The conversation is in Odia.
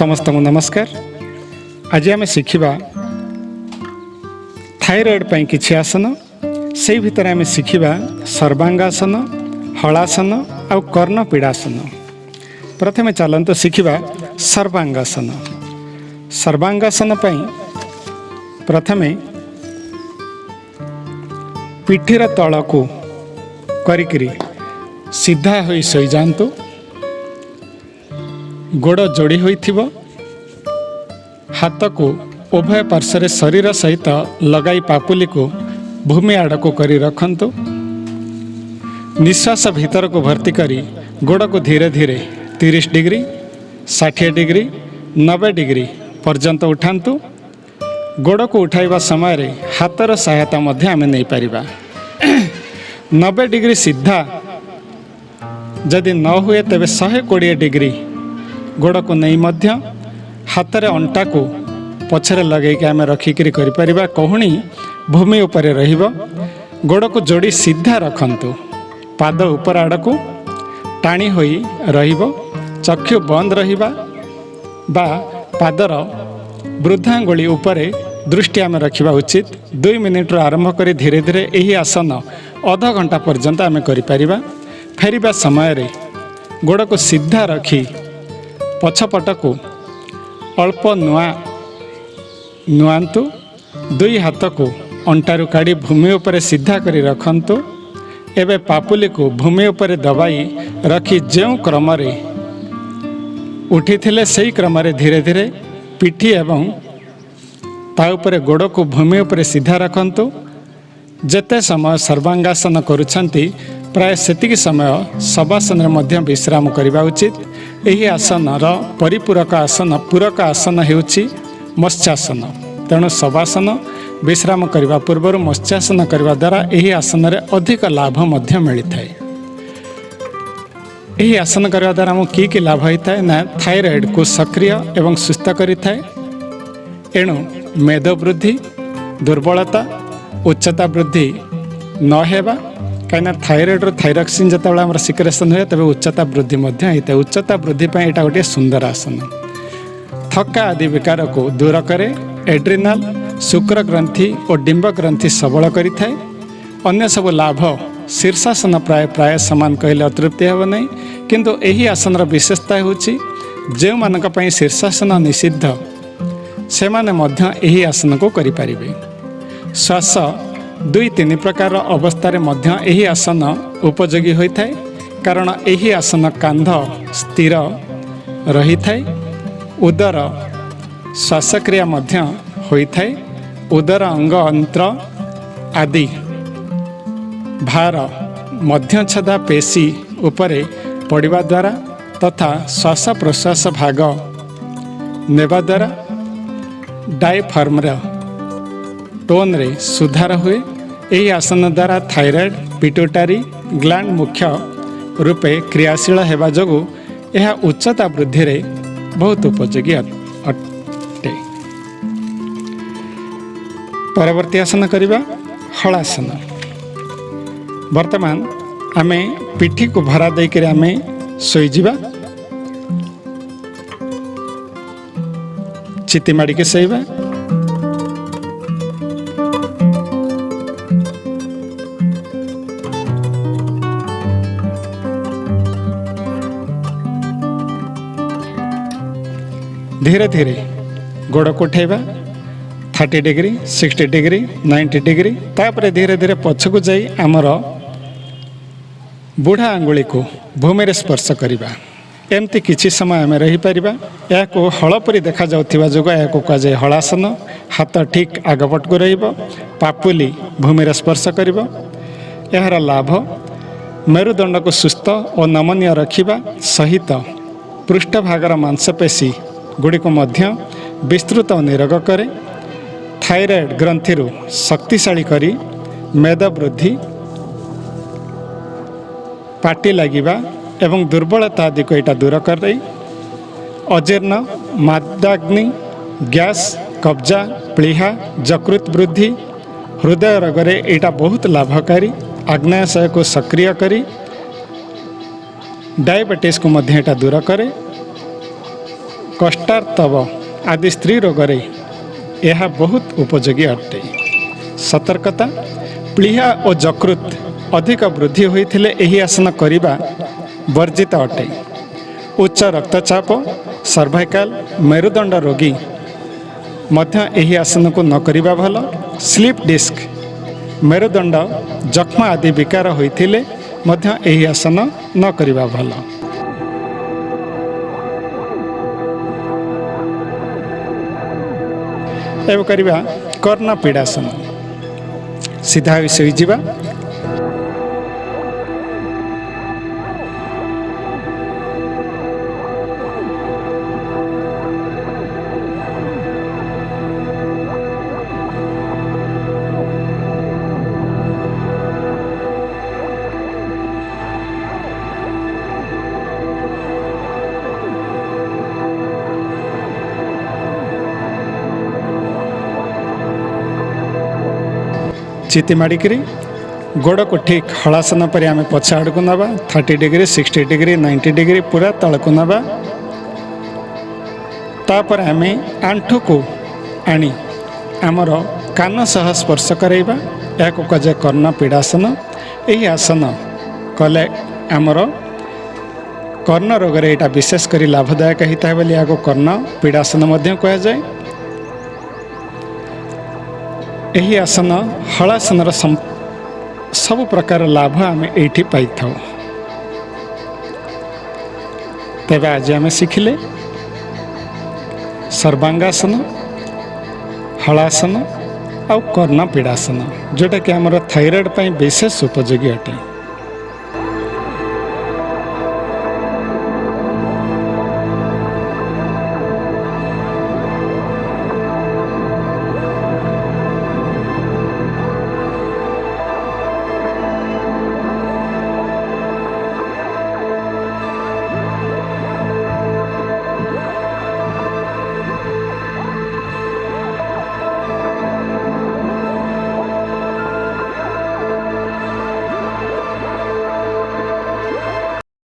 ସମସ୍ତଙ୍କୁ ନମସ୍କାର। ଆଜି ଆମେ ଶିଖିବା ଥାଇରଏଡ଼୍ ପାଇଁ କିଛି ଆସନ। ସେଇ ଭିତରେ ଆମେ ଶିଖିବା ସର୍ବାଙ୍ଗାସନ ହଳାସନ ଆଉ କର୍ଣ୍ଣ ପୀଡ଼ାସନ ପ୍ରଥମେ ଚାଲନ୍ତୁ ଶିଖିବା ସର୍ବାଙ୍ଗାସନ। ସର୍ବାଙ୍ଗାସନ ପାଇଁ ପ୍ରଥମେ ପିଠିର ତଳକୁ କରିକିରି ସିଧା ହୋଇ ଶୋଇଯାଆନ୍ତୁ। ଗୋଡ଼ ଯୋଡ଼ି ହୋଇଥିବ। ହାତକୁ ଉଭୟ ପାର୍ଶ୍ୱରେ ଶରୀର ସହିତ ଲଗାଇ ପାପୁଲିକୁ ଭୂମି ଆଡ଼କୁ କରି ରଖନ୍ତୁ। ନିଶ୍ୱାସ ଭିତରକୁ ଭର୍ତ୍ତି କରି ଗୋଡ଼କୁ ଧୀରେ ଧୀରେ ତିରିଶ ଡିଗ୍ରୀ ଷାଠିଏ ଡିଗ୍ରୀ ନବେ ଡିଗ୍ରୀ ପର୍ଯ୍ୟନ୍ତ ଉଠାନ୍ତୁ। ଗୋଡ଼କୁ ଉଠାଇବା ସମୟରେ ହାତର ସହାୟତା ମଧ୍ୟ ଆମେ ନେଇପାରିବା। ନବେ ଡିଗ୍ରୀ ସିଧା ଯଦି ନ ହୁଏ ତେବେ ଶହେ କୋଡ଼ିଏ ଡିଗ୍ରୀ ଗୋଡ଼କୁ ନେଇ ମଧ୍ୟ ହାତରେ ଅଣ୍ଟାକୁ ପଛରେ ଲଗେଇକି ଆମେ ରଖିକିରି କରିପାରିବା। କହୁଣି ଭୂମି ଉପରେ ରହିବ। ଗୋଡ଼କୁ ଯୋଡ଼ି ସିଧା ରଖନ୍ତୁ। ପାଦ ଉପର ଆଡ଼କୁ ଟାଣି ହୋଇ ରହିବ। ଚକ୍ଷୁ ବନ୍ଦ ରହିବା ବା ପାଦର ବୃଦ୍ଧାଙ୍ଗୁଳି ଉପରେ ଦୃଷ୍ଟି ଆମେ ରଖିବା ଉଚିତ। ଦୁଇ ମିନିଟ୍ରୁ ଆରମ୍ଭ କରି ଧୀରେ ଧୀରେ ଏହି ଆସନ ଅଧଘଣ୍ଟା ପର୍ଯ୍ୟନ୍ତ ଆମେ କରିପାରିବା। ଫେରିବା ସମୟରେ ଗୋଡ଼କୁ ସିଧା ରଖି ପଛପଟକୁ ଅଳ୍ପ ନୂଆ ନୁଆନ୍ତୁ ଦୁଇ ହାତକୁ ଅଣ୍ଟାରୁ କାଢ଼ି ଭୂମି ଉପରେ ସିଧା କରି ରଖନ୍ତୁ। ଏବେ ପାପୁଲିକୁ ଭୂମି ଉପରେ ଦବାଇ ରଖି ଯେଉଁ କ୍ରମରେ ଉଠିଥିଲେ ସେହି କ୍ରମରେ ଧୀରେ ଧୀରେ ପିଠି ଏବଂ ତା ଉପରେ ଗୋଡ଼କୁ ଭୂମି ଉପରେ ସିଧା ରଖନ୍ତୁ। ଯେତେ ସମୟ ସର୍ବାଙ୍ଗାସନ କରୁଛନ୍ତି ପ୍ରାୟ ସେତିକି ସମୟ ଶବାସନରେ ମଧ୍ୟ ବିଶ୍ରାମ କରିବା ଉଚିତ। ଏହି ଆସନର ପରିପୂରକ ଆସନ ପୂରକ ଆସନ ହେଉଛି ମତ୍ସ୍ୟାସନ। ତେଣୁ ଶବାସନ ବିଶ୍ରାମ କରିବା ପୂର୍ବରୁ ମତ୍ସ୍ୟାସନ କରିବା ଦ୍ୱାରା ଏହି ଆସନରେ ଅଧିକ ଲାଭ ମଧ୍ୟ ମିଳିଥାଏ। ଏହି ଆସନ କରିବା ଦ୍ୱାରା ଆମକୁ କି କି ଲାଭ ହୋଇଥାଏ ନା ଥାଇରଏଡ଼କୁ ସକ୍ରିୟ ଏବଂ ସୁସ୍ଥ କରିଥାଏ। ଏଣୁ ମେଦ ବୃଦ୍ଧି ଦୁର୍ବଳତା ଉଚ୍ଚତା ବୃଦ୍ଧି ନ ହେବା କାହିଁକିନା ଥାଇରଏଡ଼ରୁ ଥାଇରକ୍ସିନ୍ ଯେତେବେଳେ ଆମର ସିକ୍ରେସନ୍ ହୁଏ ତେବେ ଉଚ୍ଚତା ବୃଦ୍ଧି ମଧ୍ୟ ହୋଇଥାଏ। ଉଚ୍ଚତା ବୃଦ୍ଧି ପାଇଁ ଏଇଟା ଗୋଟିଏ ସୁନ୍ଦର ଆସନ। ଥକା ଆଦି ବିକାରକୁ ଦୂର କରେ ଏଡ୍ରିନାଲ୍ ଶୁକ୍ର ଗ୍ରନ୍ଥି ଓ ଡିମ୍ବ ଗ୍ରନ୍ଥି ସବଳ କରିଥାଏ। ଅନ୍ୟ ସବୁ ଲାଭ ଶୀର୍ଷାସନ ପ୍ରାୟ ପ୍ରାୟ ସମାନ କହିଲେ ଅତୃପ୍ତି ହେବ ନାହିଁ। କିନ୍ତୁ ଏହି ଆସନର ବିଶେଷତା ହେଉଛି ଯେଉଁମାନଙ୍କ ପାଇଁ ଶୀର୍ଷାସନ ନିଷିଦ୍ଧ ସେମାନେ ମଧ୍ୟ ଏହି ଆସନକୁ କରିପାରିବେ। ଶ୍ୱାସ ଦୁଇ ତିନି ପ୍ରକାର ଅବସ୍ଥାରେ ମଧ୍ୟ ଏହି ଆସନ ଉପଯୋଗୀ ହୋଇଥାଏ। କାରଣ ଏହି ଆସନ କାନ୍ଧ ସ୍ଥିର ରହିଥାଏ। ଉଦର ଶ୍ୱାସକ୍ରିୟା ମଧ୍ୟ ହୋଇଥାଏ। ଉଦର ଅଙ୍ଗ ଅନ୍ତ୍ର ଆଦି ଭାର ମଧ୍ୟଚ୍ଛଦା ପେଶୀ ଉପରେ ପଡ଼ିବା ଦ୍ୱାରା ତଥା ଶ୍ୱାସ ପ୍ରଶ୍ୱାସ ଭାଗ ନେବା ଦ୍ୱାରା ଡାଇଫର୍ମର ଟୋନ୍ରେ ସୁଧାର ହୁଏ। ଏହି ଆସନ ଦ୍ୱାରା ଥାଇରଏଡ଼ ପିଟୁଟାରୀ ଗ୍ଲାଣ୍ଡ ମୁଖ୍ୟ ରୂପେ କ୍ରିୟାଶୀଳ ହେବା ଯୋଗୁଁ ଏହା ଉଚ୍ଚତା ବୃଦ୍ଧିରେ ବହୁତ ଉପଯୋଗୀ ଅଟ- ଅଟେ। ପରବର୍ତ୍ତୀ ଆସନ କରିବା ହଳାସନ। ବର୍ତ୍ତମାନ ଆମେ ପିଠିକୁ ଭରା ଦେଇକରି ଆମେ ଶୋଇଯିବା। ଚିତି ମାଡ଼ିକି ଶୋଇବା। ଧୀରେ ଧୀରେ ଗୋଡ଼କୁ ଉଠାଇବା thirty degree sixty degree ninety degree ତାପରେ ଧୀରେ ଧୀରେ ପଛକୁ ଯାଇ ଆମର ବୁଢ଼ା ଆଙ୍ଗୁଳିକୁ ଭୂମିରେ ସ୍ପର୍ଶ କରିବା ଏମିତି କିଛି ସମୟ ଆମେ ରହିପାରିବା ଏହାକୁ ହଳ ପରି ଦେଖାଯାଉଥିବା ଯୋଗୁଁ ଏହାକୁ କୁହାଯାଏ ହଳାସନ ହାତ ଠିକ୍ ଆଗପଟକୁ ରହିବ ପାପୁଲି ଭୂମିରେ ସ୍ପର୍ଶ କରିବ ଏହାର ଲାଭ ମେରୁଦଣ୍ଡକୁ ସୁସ୍ଥ ଓ ନମନୀୟ ରଖିବା ସହିତ ପୃଷ୍ଠଭାଗର ମାଂସପେଶୀ ଗୁଡ଼ିକୁ ମଧ୍ୟ ବିସ୍ତୃତ ଓ ନିରୋଗ କରେ। ଥାଇରଏଡ଼ ଗ୍ରନ୍ଥିରୁ ଶକ୍ତିଶାଳୀ କରି ମେଦ ବୃଦ୍ଧି ପାଟି ଲାଗିବା ଏବଂ ଦୁର୍ବଳତା ଆଦିକୁ ଏଇଟା ଦୂର କରେ। ଅଜୀର୍ଣ୍ଣ ମାଦାଗ୍ନି ଗ୍ୟାସ୍ କବ୍ଜା ପ୍ଳିହା ଯକୃତ ବୃଦ୍ଧି ହୃଦୟ ରୋଗରେ ଏଇଟା ବହୁତ ଲାଭକାରୀ ଆଗ୍ନେୟାଶୟକୁ ସକ୍ରିୟ କରି ଡାଇବେଟିସ୍କୁ ମଧ୍ୟ ଏଇଟା ଦୂର କରେ। କଷ୍ଟାର୍ତ୍ତବ ଆଦି ସ୍ତ୍ରୀ ରୋଗରେ ଏହା ବହୁତ ଉପଯୋଗୀ ଅଟେ। ସତର୍କତା ପ୍ଳିହା ଓ ଯକୃତ ଅଧିକ ବୃଦ୍ଧି ହୋଇଥିଲେ ଏହି ଆସନ କରିବା ବର୍ଜିତ ଅଟେ। ଉଚ୍ଚ ରକ୍ତଚାପ ସର୍ଭାଇକାଲ ମେରୁଦଣ୍ଡ ରୋଗୀ ମଧ୍ୟ ଏହି ଆସନକୁ ନ କରିବା ଭଲ। ସ୍ଲିପ୍ ଡିସ୍କ ମେରୁଦଣ୍ଡ ଯକ୍ଷ୍ମା ଆଦି ବିକାର ହୋଇଥିଲେ ମଧ୍ୟ ଏହି ଆସନ ନ କରିବା ଭଲ। ଏବେ କରିବା କର୍ଣ୍ଣ ପୀଡ଼ାସନ ସିଧା ହୋଇ ଶୋଇଯିବା। ଚିତି ମାଡ଼ିକିରି ଗୋଡ଼କୁ ଠିକ୍ ହଳାସନ ପରି ଆମେ ପଛ ଆଡ଼କୁ ନେବା thirty degree sixty degree ninety degree ପୁରା ତଳକୁ ନେବା। ତାପରେ ଆମେ ଆଣ୍ଠୁକୁ ଆଣି ଆମର କାନ ସହ ସ୍ପର୍ଶ କରାଇବା ଏହାକୁ କୁହାଯାଏ କର୍ଣ୍ଣ ପୀଡ଼ାସନ। ଏହି ଆସନ କଲେ ଆମର କର୍ଣ୍ଣ ରୋଗରେ ଏଇଟା ବିଶେଷ କରି ଲାଭଦାୟକ ହେଇଥାଏ ବୋଲି ଏହାକୁ କର୍ଣ୍ଣ ପୀଡ଼ାସନ ମଧ୍ୟ କୁହାଯାଏ। ଏହି ଆସନ ହଳାସନର ସମ୍- ସବୁ ପ୍ରକାର ଲାଭ ଆମେ ଏଇଠି ପାଇଥାଉ। ତେବେ ଆଜି ଆମେ ଶିଖିଲେ ସର୍ବାଙ୍ଗାସନ ହଳାସନ ଆଉ କର୍ଣ୍ଣ ପୀଡ଼ାସନ ଯେଉଁଟାକି ଆମର ଥାଇରଏଡ଼୍ ପାଇଁ ବିଶେଷ ଉପଯୋଗୀ ଅଟେ।